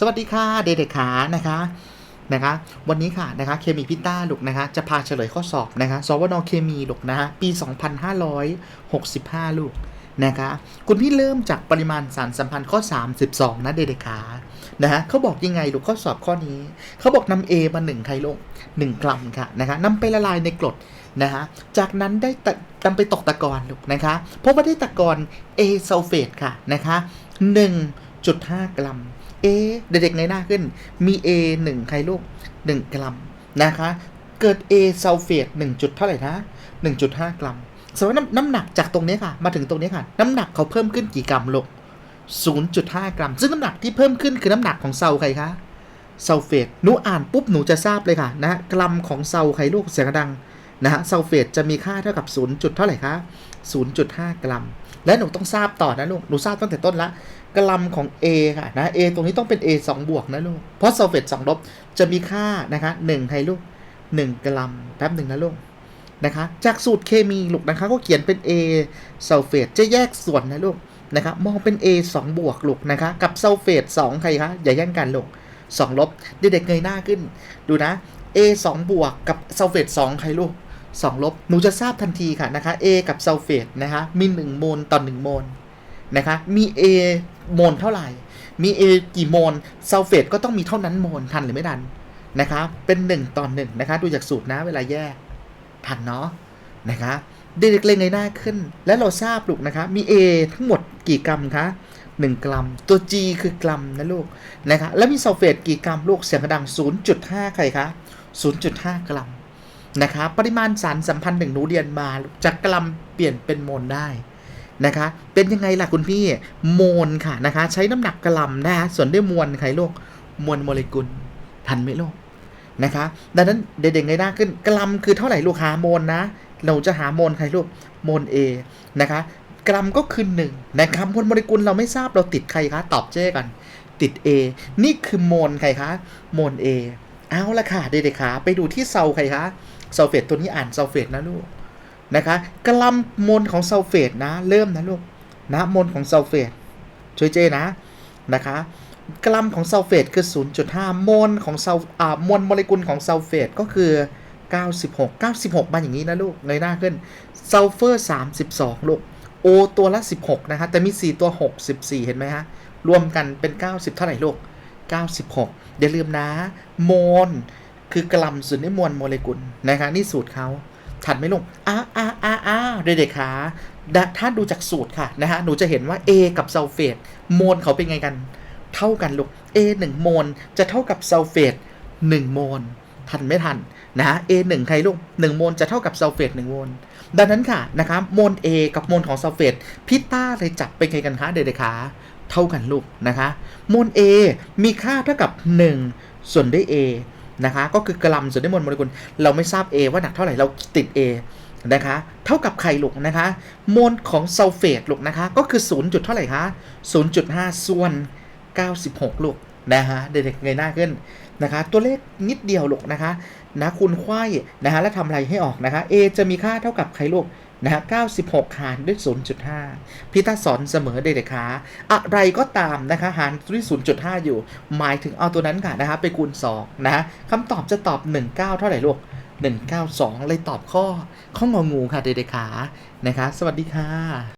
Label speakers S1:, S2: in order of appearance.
S1: สวัสดีค่ะเด็กๆขานะคะนะคะวันนี้ค่ะนะคะเคมีพิต้าลูกนะคะจะพาเฉลยข้อสอบนะคะสวนเคมีลูกนะคะปี 2565 ลูกนะคะคุณพี่เริ่มจากปริมาณสารสัมพันธ์ข้อ 32 นะเด็กๆขานะฮะเขาบอกยังไงลูกข้อสอบข้อนี้เขาบอกนำ A มา1ไทลก1กรัมค่ะนะคะนำไปละลายในกรดนะคะจากนั้นได้ตะนำไปตกตะกอนลูกนะคะพบว่าได้ตะกอน A ซัลเฟตค่ะนะคะ 1.5กรัม เอ เด็กๆในหน้าขึ้น มี A 1ไคลูก 1 กรัมนะคะ เกิด A ซัลเฟต1จุดเท่าไหร่นะ1.5 กรัมสมมติน้ำหนักจากตรงนี้ค่ะ มาถึงตรงนี้ค่ะ น้ำหนักเขาเพิ่มขึ้นกี่กรัมลูก0.5 กรัม ซึ่งน้ำหนักที่เพิ่มขึ้นคือน้ำหนักของเซลใครคะซัลเฟตหนูอ่านปุ๊บหนูจะทราบเลยค่ะนะกรัมของเซลใครลูกเสียงดัง นะฮะซัลเฟตจะมีค่าเท่ากับ 0 จุดเท่าไหร่คะ0.5 กรัม และหนูต้องทราบต่อนะลูก หนูทราบตั้งแต่ต้นละ กรัมของ A ค่ะนะ A ตรงนี้ต้องเป็น A 2 บวกนะลูก เพราะซัลเฟต2ลบจะมีค่านะคะ1ให้ลูก 1 กรัม แป๊บหนึ่งนะลูกนะคะ จากสูตรเคมีลูกนะคะก็เขียนเป็น A ซัลเฟตจะแยกส่วนนะลูกนะคะมองเป็น A 2 บวกลูกนะคะกับซัลเฟต2ใครคะอย่าแย่งกันลูก2ลบเด็กๆเงยหน้าขึ้น ดูนะ A 2บวกกับซัลเฟต2ใครลูก 2 ลบ หนูจะทราบทันทีค่ะนะคะ A กับซัลเฟตนะคะมี 1 โมลต่อ 1 โมลนะคะ มี A โมลเท่าไหร่ มี A กี่โมลซัลเฟตก็ต้องมีเท่านั้นโมลทันหรือไม่ทันนะคะเป็น 1 ต่อ 1 นะคะ ดูจากสูตรนะเวลาแยกทันเนาะนะคะเด็กเล็งในหน้าขึ้น และเราทราบลูกนะคะ มี A ทั้งหมดกี่กรัมคะ1 กรัม ตัว G คือกรัมนะลูกนะคะแล้วมีซัลเฟตกี่กรัมลูกเสียงระดัง 0.5 ใครคะ0.5 กรัม นะคะปริมาณสารสัมพันธ์หนึ่งหนูเรียนมาจากกรัมเปลี่ยนเป็นโมลได้นะคะ เป็นยังไงล่ะคุณพี่โมลค่ะนะคะ ใช้น้ำหนักกรัมนะคะส่วนด้วยมวลใครโลกมวลโมเลกุลทันไหมโลกนะคะดังนั้นเด็กๆในหน้าขึ้นกรัมคือเท่าไหร่ลูกหาโมลนะ เราจะหาโมลใครลูกโมล A นะคะ กรัมก็คือหนึ่งนะครับมวลโมเลกุลเราไม่ทราบเราติดใครคะตอบเจ้กัน ติด A นี่คือโมลใครคะโมล A เอาละค่ะเด็กๆขาไปดูที่เซลใครคะซัลเฟตตัวนี้อ่านซัลเฟตนะลูกนะคะกรัมโมลของซัลเฟตนะ เริ่มนะลูกนะโมลของซัลเฟตช่วยเจนะนะคะกรัมของซัลเฟตคือ 0.5โมลของซัลอ่ามวลโมเลกุลของซัลเฟตก็คือ 96 96มาอย่างนี้นะลูกเงยหน้าขึ้นซัลเฟอร์ 32 ลูกโอตัวละ 16 นะคะแต่มี 4 ตัว 64 เห็นไหมฮะ รวมกันเป็น 90 เท่าไหร่ลูก 96 อย่าลืมนะโมลคือกรัมส่วนด้วยมวลโมเลกุลนะคะ นี่สูตรเขาถัดไหม่ลงอ้าอ้าอ้าอ้าเด็กๆขาดะถ้าดูจากสูตรค่ะนะฮะหนูจะเห็นว่า A กับซัลเฟตโมลเขาเป็นไงกัน เท่ากันลูก A 1โมลจะเท่ากับซัลเฟต1โมลทันไม่ทันนะฮะ A 1ใครลูก1โมลจะเท่ากับซัลเฟต1โมลดังนั้นค่ะนะคะโมล A กับโมลของซัลเฟตพิต้าเลยจับเป็นไงกันคะเด็กๆขา เท่ากันลูกนะคะโมล A มีค่าเท่ากับ 1 ส่วนด้วย A นะคะก็คือกรัมส่วนด้วยมวลโมเลกุลเราไม่ทราบ A ว่าหนักเท่าไหร่เราติด A นะคะเท่ากับไข่ลูกนะคะโมลของซัลเฟตลูกนะคะก็คือ0จุดเท่าไหร่คะ0.5 ส่วน 96 ลูกนะฮะเด็กๆเงยหน้าขึ้นนะคะตัวเลขนิดเดียวลูกนะคะนะคูณไขว้นะฮะแล้วทำอะไรให้ออกนะคะ A จะมีค่าเท่ากับไข่ลูก นะฮะ96 หารด้วย 0.5พี่ตาสอนเสมอเด็กๆคะอะไรก็ตามนะคะหารด้วย 0.5 อยู่ หมายถึงเอาตัวนั้นค่ะนะคะไปคูณ 2 นะะคำตอบจะตอบ 19 เท่าไหร่ลูก 192 เลยตอบข้อ ข้ององูค่ะเด็กๆขานะคะ สวัสดีค่ะ